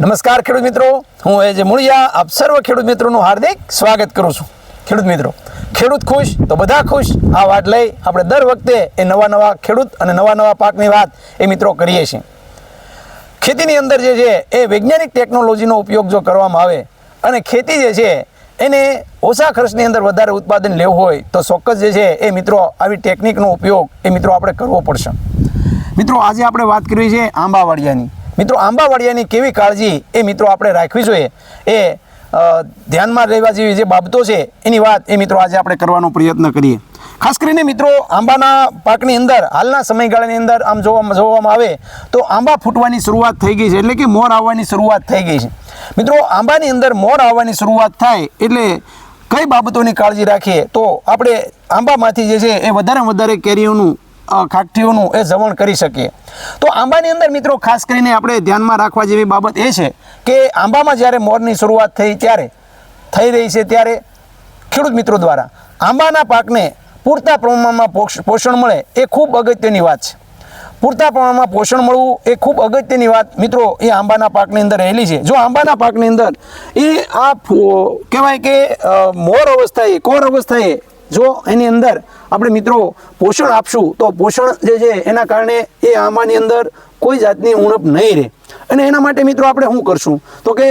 નમસ્કાર ખેડૂત મિત્રો. હું એ જે મૂળિયા. આપ સર્વ ખેડૂત મિત્રોનું હાર્દિક સ્વાગત કરું છું. ખેડૂત મિત્રો, ખેડૂત ખુશ તો બધા ખુશ? આ વાત લઈ આપણે દર વખતે એ નવા નવા ખેડૂત અને નવા નવા પાકની વાત એ મિત્રો કરીએ છીએ. ખેતીની અંદર જે છે એ વૈજ્ઞાનિક ટેકનોલોજીનો ઉપયોગ જો કરવામાં આવે અને ખેતી જે છે એને ઓછા ખર્ચની અંદર વધારે ઉત્પાદન લેવું હોય તો ચોક્કસ જે છે એ મિત્રો આવી ટેકનિકનો ઉપયોગ એ મિત્રો આપણે કરવો પડશે. મિત્રો, આજે આપણે વાત કરવી છે આંબાવાડિયાની. મિત્રો, આંબાવાડિયાની કેવી કાળજી એ મિત્રો આપણે રાખવી જોઈએ. એ ધ્યાનમાં રહેવા જેવી જે બાબતો છે, એની વાત એ મિત્રો આજે આપણે કરવાનો પ્રયત્ન કરીએ. ખાસ કરીને મિત્રો, આંબાના પાકની અંદર, હાલના સમયગાળાની અંદર આમ જોવા જોવામાં આવે તો આંબા ફૂટવાની શરૂઆત થઈ ગઈ છે, એટલે કે મોર આવવાની શરૂઆત થઈ ગઈ છે. મિત્રો, આંબાની અંદર મોર આવવાની શરૂઆત થાય એટલે કઈ બાબતોની કાળજી રાખીએ? તો આપણે આંબામાંથી જે છે એ વધારે વધારે કેરીઓનું ખાકઠીઓનું એ જવણ કરી શકીએ. તો આંબાની અંદર મિત્રો ખાસ કરીને આપણે ધ્યાનમાં રાખવા જેવી બાબત એ છે કે આંબામાં જ્યારે મોરની શરૂઆત થઈ ત્યારે, થઈ રહી છે ત્યારે ખેડૂત મિત્રો દ્વારા આંબાના પાકને પૂરતા પ્રમાણમાં પોષ- પોષણ મળે એ ખૂબ અગત્યની વાત છે. પૂરતા પ્રમાણમાં પોષણ મળવું એ ખૂબ અગત્યની વાત મિત્રો એ આંબાના પાકની અંદર રહેલી છે. જો આંબાના પાકની અંદર એ આ કહેવાય કે મોર અવસ્થાએ, કોર અવસ્થાએ જો એની અંદર આપણે મિત્રો પોષણ આપશું તો પોષણ જે છે એના કારણે એ આંબાની અંદર કોઈ જાતની ઉણપ નહીં રહે. અને એના માટે મિત્રો આપણે શું કરશું? તો કે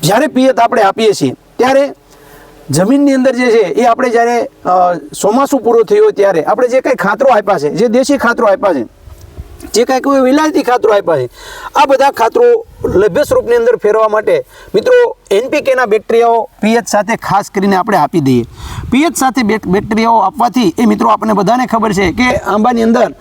જ્યારે પિયત આપણે આપીએ છીએ, ત્યારે જમીનની અંદર જે છે એ આપણે જ્યારે ચોમાસું પૂરું થયું હોય ત્યારે આપણે જે કંઈ ખાતરો આપ્યા છે, જે દેશી ખાતરો આપ્યા છે જે કાંઈ કોઈ વિલાયતી ખાતરો આપ્યા છે, આ બધા ખાતરો લભ્ય સ્વરૂપની અંદર ફેરવા માટે મિત્રો એનપીકેના બેક્ટેરિયાઓ પીએચ સાથે ખાસ કરીને આપણે આપી દઈએ. પીએચ સાથે બેક- બેક્ટેરિયાઓ આપવાથી એ મિત્રો આપણને બધાને ખબર છે કે આંબાની અંદર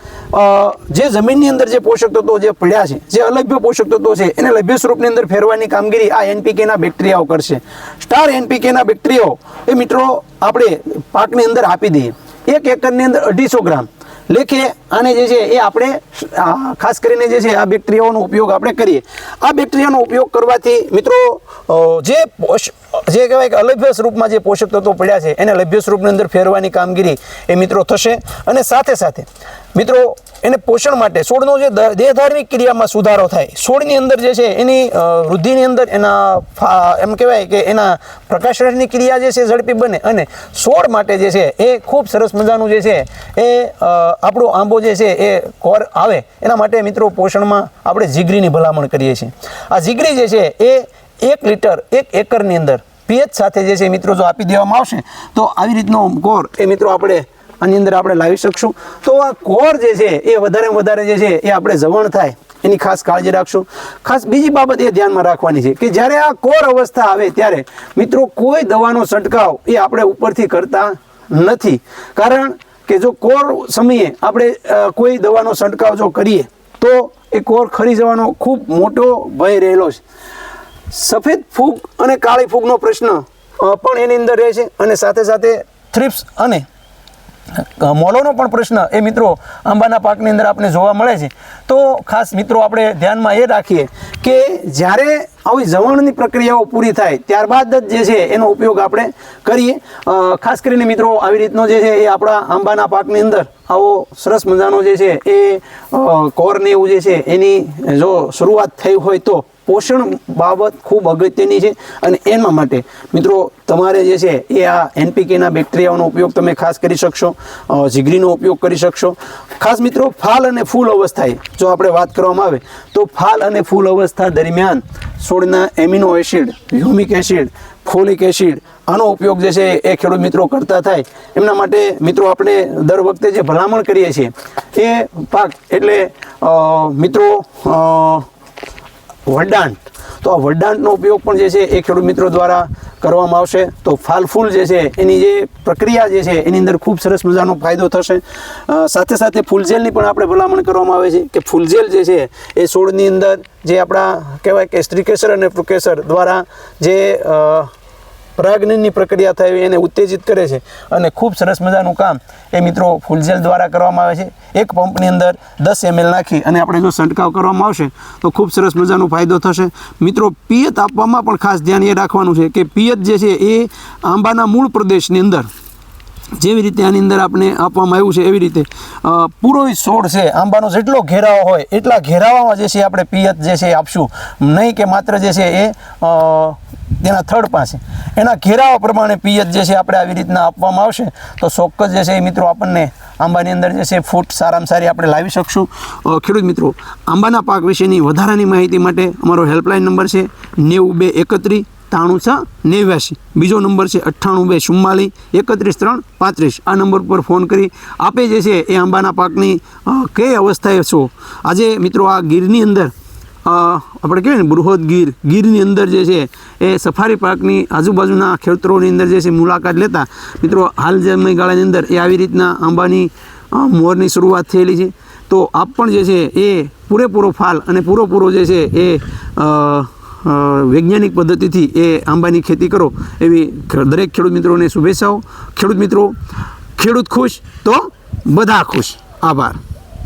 જે જમીનની અંદર જે પોષક તત્વો જે પડ્યા છે, જે અલભ્ય પોષક તત્વો છે, એને લભ્ય સ્વરૂપની અંદર ફેરવાની કામગીરી આ એનપીકેના બેક્ટેરિયાઓ કરશે. સ્ટાર એનપીકેના બેક્ટેરિયાઓ, એ મિત્રો, આપણે પાકની અંદર આપી દઈએ. એક એકરની અંદર અઢીસો ગ્રામ. લેખે આને જે છે એ આપણે ખાસ કરીને જે છે આ બેક્ટેરિયાઓનો ઉપયોગ આપણે કરીએ. આ બેક્ટેરિયાનો ઉપયોગ કરવાથી મિત્રો જે પોષ, જે કહેવાય કે અલભ્ય સ્વરૂપમાં જે પોષક તત્વો પડ્યા છે, એને લભ્ય સ્વરૂપની અંદર ફેરવાની કામગીરી એ મિત્રો થશે. અને સાથે સાથે મિત્રો એને પોષણ માટે છોડનો જે દેહધાર્મિક ક્રિયામાં સુધારો થાય, છોડની અંદર જે છે એની વૃદ્ધિની અંદર એના એમ કહેવાય કે એના પ્રકાશનની ક્રિયા જે છે ઝડપી બને અને છોડ માટે જે છે એ ખૂબ સરસ મજાનું જે છે એ આપણો આંબો જે છે એ કોર આવે. એના માટે મિત્રો પોષણમાં આપણે જીગરીની ભલામણ કરીએ છીએ. આ જીગરી જે છે એ એક લીટર, એક એકરની અંદર પીએચ સાથે જે છે મિત્રો જો આપી દેવામાં આવશે, તો આવી રીતનો કોર એ મિત્રો આપણે આની અંદર આપણે લાવી શકશું. તો આ કોર જે છે, એ વધારે વધારે જે છે, એ આપણે જવણ થાય. એની ખાસ કાળજી રાખશું. ખાસ બીજી બાબત એ ધ્યાનમાં રાખવાની છે કે જ્યારે આ કોર અવસ્થા આવે ત્યારે, મિત્રો, કોઈ દવાનો છંટકાવ એ આપણે ઉપરથી કરતા નથી. કારણ કે જો કોર સમયે આપણે કોઈ દવાનો છંટકાવ જો કરીએ, તો એ કોર ખરી જવાનો ખૂબ મોટો ભય રહેલો છે. સફેદ ફૂગ અને કાળી ફૂગનો પ્રશ્ન પણ એની અંદર રહે છે અને સાથે સાથે થ્રિપ્સ અને મોલોનો પણ પ્રશ્ન એ મિત્રો આંબાના પાકની અંદર આપણે જોવા મળે છે. તો ખાસ મિત્રો આપણે ધ્યાનમાં એ રાખીએ કે જ્યારે આવી જવણની પ્રક્રિયાઓ પૂરી થાય ત્યારબાદ જ જે છે એનો ઉપયોગ આપણે કરીએ. ખાસ કરીને મિત્રો આવી રીતનો જે છે એ આપણા આંબાના પાકની અંદર આવો સરસ મજાનો જે છે એ કોરને એવું જે છે એની જો શરૂઆત થઈ હોય તો પોષણ બાબત ખૂબ અગત્યની છે અને એના માટે મિત્રો તમારે જે છે એ આ એનપીકેના બેક્ટેરિયાઓનો ઉપયોગ તમે ખાસ કરી શકશો જીગરીનો ઉપયોગ કરી શકશો. ખાસ મિત્રો ફાલ અને ફૂલ અવસ્થાએ જો આપણે વાત કરવામાં આવે તો ફાલ અને ફૂલ અવસ્થા દરમિયાન છોડના amino acid, humic acid, folic acid આનો ઉપયોગ જે છે એ ખેડૂત મિત્રો કરતા થાય. એમના માટે મિત્રો આપણે દર વખતે જે ભલામણ કરીએ છીએ એ પાક એટલે મિત્રો વરદાંત તો આ વરદાંતનો ઉપયોગ પણ જે છે એ ખેડૂત મિત્રો દ્વારા કરવામાં આવશે. તો ફાલ ફૂલ જે છે એની જે પ્રક્રિયા જે છે એની અંદર ખૂબ સરસ મજાનો ફાયદો થશે. સાથે સાથે ફૂલજેલની પણ આપણે ભલામણ કરવામાં આવે છે કે ફૂલજેલ જે છે એ છોડની અંદર જે આપણા કહેવાય કે સ્ત્રીકેસર અને ફ્રુકેસર દ્વારા જે પરાગનની પ્રક્રિયા થાય એને ઉત્તેજિત કરે છે. અને ખૂબ સરસ મજાનું કામ એ મિત્રો ફૂલજેલ દ્વારા કરવામાં આવે છે. એક પંપની અંદર દસ એમએલ નાખી અને આપણે જો છંટકાવ કરવામાં આવશે તો ખૂબ સરસ મજાનો ફાયદો થશે. મિત્રો, પિયત આપવામાં પણ ખાસ ધ્યાન એ રાખવાનું છે કે પિયત જે છે એ આંબાના મૂળ પ્રદેશની અંદર જેવી રીતે આની અંદર આપણે આપવામાં આવ્યું છે, એવી રીતે પૂરો છોડ છે, આંબાનો જેટલો ઘેરાવો હોય, એટલા ઘેરાવામાં જે છે આપણે પિયત જે છે આપશું. નહીં કે માત્ર જે છે એ તેના થડ પાસે. એના ઘેરાવા પ્રમાણે પિયત જે છે આપણે આવી રીતના આપવામાં આવશે, તો ચોક્કસ જે છે એ મિત્રો આપણને આંબાની અંદર જે છે ફૂટ સારામાં સારી આપણે લાવી શકશું. ખેડૂત મિત્રો, આંબાના પાક વિશેની વધારાની માહિતી માટે અમારો હેલ્પલાઇન નંબર છે નેવું બે એકત્રીસ ત્રાણું છ નેવ્યાસી બીજો નંબર છે અઠ્ઠાણું બે ચુમ્માલીસ એકત્રીસ ત્રણ પાંત્રીસ. આ નંબર પર ફોન કરી આપે જે છે એ આંબાના પાકની કઈ અવસ્થાએ છો? આજે મિત્રો આ ગીરની અંદર આપણે કહેવાય ને બૃહદ ગીર, ગીરની અંદર જે છે એ સફારી પાર્કની આજુબાજુના ખેતરોની અંદર જે છે મુલાકાત લેતા, મિત્રો હાલ સમયગાળાની અંદર એ આવી રીતના આંબાની મોરની શરૂઆત થયેલી છે. તો આપ પણ જે છે એ પૂરેપૂરો ફાલ અને પૂરેપૂરો જે છે એ વૈજ્ઞાનિક પદ્ધતિથી એ આંબાની ખેતી કરો એવી દરેક ખેડૂત મિત્રોને શુભેચ્છાઓ. ખેડૂત મિત્રો, ખેડૂત ખુશ તો બધા ખુશ. આભાર.